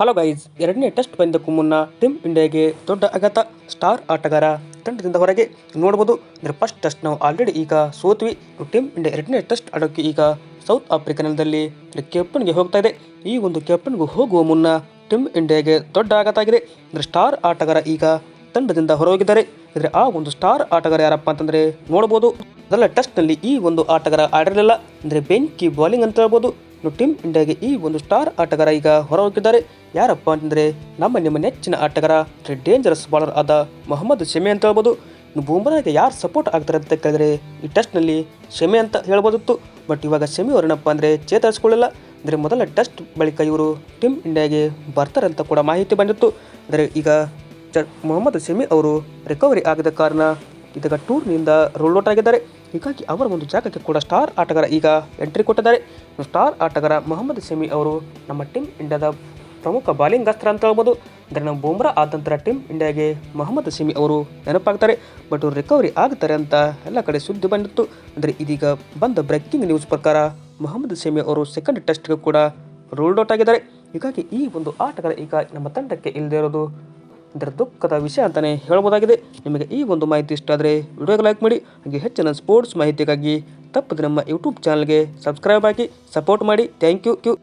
Hello guys ಎರಡನೇ test ಪಂದ್ಯಕ್ಕೂ ಮುನ್ನ ಟೀಮ್ ಇಂಡಿಯಾಗೆ ದೊಡ್ಡ ಆಘಾತ ಸ್ಟಾರ್ ಆಟಗಾರ ತಂಡದಿಂದ ಹೊರಗೆ ನೋಡ್ಬೋದು. ಅಂದರೆ ಫಸ್ಟ್ ಟೆಸ್ಟ್ ನಾವು ಆಲ್ರೆಡಿ ಈಗ ಸೋತ್ವಿ. ಟೀಮ್ ಇಂಡಿಯಾ ಎರಡನೇ ಟೆಸ್ಟ್ ಆಡೋಕ್ಕೆ ಈಗ ಸೌತ್ ಆಫ್ರಿಕಾ ನೆಲದಲ್ಲಿ ಕ್ಯಾಪ್ಟನ್ಗೆ ಹೋಗ್ತಾ ಇದೆ. ಈ ಒಂದು ಕ್ಯಾಪ್ಟನ್ಗೆ ಹೋಗುವ ಮುನ್ನ ಟೀಮ್ ಇಂಡಿಯಾಗೆ ದೊಡ್ಡ ಆಘಾತ ಆಗಿದೆ. ಅಂದರೆ ಸ್ಟಾರ್ ಆಟಗಾರ ಈಗ ತಂಡದಿಂದ ಹೊರಹೋಗಿದ್ದಾರೆ. ಅಂದರೆ ಆ ಒಂದು ಸ್ಟಾರ್ ಆಟಗಾರ ಯಾರಪ್ಪ ಅಂತಂದರೆ ನೋಡ್ಬೋದು. ಅದೆಲ್ಲ ಟೆಸ್ಟ್ನಲ್ಲಿ ಈ ಒಂದು ಆಟಗಾರ ಆಡಿರಲಿಲ್ಲ. ಅಂದರೆ ಬೆಂಕಿ ಬೌಲಿಂಗ್ ಅಂತ ಹೇಳ್ಬೋದು. ಇನ್ನು ಟೀಮ್ ಇಂಡಿಯಾಗೆ ಈ ಒಂದು ಸ್ಟಾರ್ ಆಟಗಾರ ಈಗ ಹೊರಹೋಗಿದ್ದಾರೆ. ಯಾರಪ್ಪ ಅಂತಂದರೆ ನಮ್ಮ ನಿಮ್ಮ ನೆಚ್ಚಿನ ಆಟಗಾರ ಡೇಂಜರಸ್ ಬಾಲರ್ ಆದ ಮೊಹಮ್ಮದ್ ಶಮಿ ಅಂತ ಹೇಳ್ಬೋದು. ಇನ್ನು ಬೂಮ್ರಾಗೆ ಯಾರು ಸಪೋರ್ಟ್ ಆಗ್ತಾರೆ ಅಂತ ಕೇಳಿದ್ರೆ ಈ ಟೆಸ್ಟ್ನಲ್ಲಿ ಶಮಿ ಅಂತ ಹೇಳ್ಬೋದಿತ್ತು. ಬಟ್ ಇವಾಗ ಶಮಿ ಅವರೇನಪ್ಪ ಅಂದರೆ ಚೇತರಿಸ್ಕೊಳ್ಳಿಲ್ಲ. ಅಂದರೆ ಮೊದಲ ಟೆಸ್ಟ್ ಬಳಿಕ ಇವರು ಟೀಮ್ ಇಂಡಿಯಾಗೆ ಬರ್ತಾರೆ ಅಂತ ಕೂಡ ಮಾಹಿತಿ ಬಂದಿತ್ತು. ಅಂದರೆ ಈಗ ಮೊಹಮ್ಮದ್ ಶಮಿ ಅವರು ರಿಕವರಿ ಆಗದ ಕಾರಣ ಇದೀಗ ಟೂರ್ನಿಂದ ರೋಲ್ ಔಟ್ ಆಗಿದ್ದಾರೆ ಹೀಗಾಗಿ ಅವರ ಒಂದು ಜಾಗಕ್ಕೆ ಕೂಡ ಸ್ಟಾರ್ ಆಟಗಾರ ಈಗ ಎಂಟ್ರಿ ಕೊಟ್ಟಿದ್ದಾರೆ. ಸ್ಟಾರ್ ಆಟಗಾರ ಮೊಹಮ್ಮದ್ ಶಮಿ ಅವರು ನಮ್ಮ ಟೀಮ್ ಇಂಡಿಯಾದ ಪ್ರಮುಖ ಬಾಲಿಂಗ್ ಅಸ್ತ್ರ ಅಂತ ಹೇಳ್ಬೋದು. ಅಂದರೆ ನಮ್ಮ ಬೂಮ್ರಾ ಆದಂತರ ಟೀಮ್ ಇಂಡಿಯಾಗೆ ಮೊಹಮ್ಮದ್ ಶಮಿ ಅವರು ನೆನಪಾಗ್ತಾರೆ. ಬಟ್ ಅವರು ರಿಕವರಿ ಆಗ್ತಾರೆ ಅಂತ ಎಲ್ಲ ಕಡೆ ಸುದ್ದಿ ಬಂದಿತ್ತು. ಅಂದರೆ ಇದೀಗ ಬಂದ ಬ್ರೇಕಿಂಗ್ ನ್ಯೂಸ್ ಪ್ರಕಾರ ಮೊಹಮ್ಮದ್ ಶಮಿ ಅವರು ಸೆಕೆಂಡ್ ಟೆಸ್ಟ್ಗೆ ಕೂಡ ರೋಲ್ಡ್ ಔಟ್ ಆಗಿದ್ದಾರೆ ಹೀಗಾಗಿ ಈ ಒಂದು ಆಟಗಾರ ಈಗ ನಮ್ಮ ತಂಡಕ್ಕೆ ಇಲ್ಲದೇ ಇರೋದು ಇದರ ದುಃಖದ ವಿಷಯ ಅಂತಲೇ ಹೇಳ್ಬೋದಾಗಿದೆ. ನಿಮಗೆ ಈ ಒಂದು ಮಾಹಿತಿ ಇಷ್ಟ ಆದರೆ ವಿಡಿಯೋಗೆ ಲೈಕ್ ಮಾಡಿ, ಹಾಗೆ ಹೆಚ್ಚಿನ ಸ್ಪೋರ್ಟ್ಸ್ ಮಾಹಿತಿಗಾಗಿ ತಪ್ಪದೆ ನಮ್ಮ ಯೂಟ್ಯೂಬ್ ಚಾನಲ್ಗೆ ಸಬ್ಸ್ಕ್ರೈಬ್ ಆಗಿ ಸಪೋರ್ಟ್ ಮಾಡಿ. Thank U Q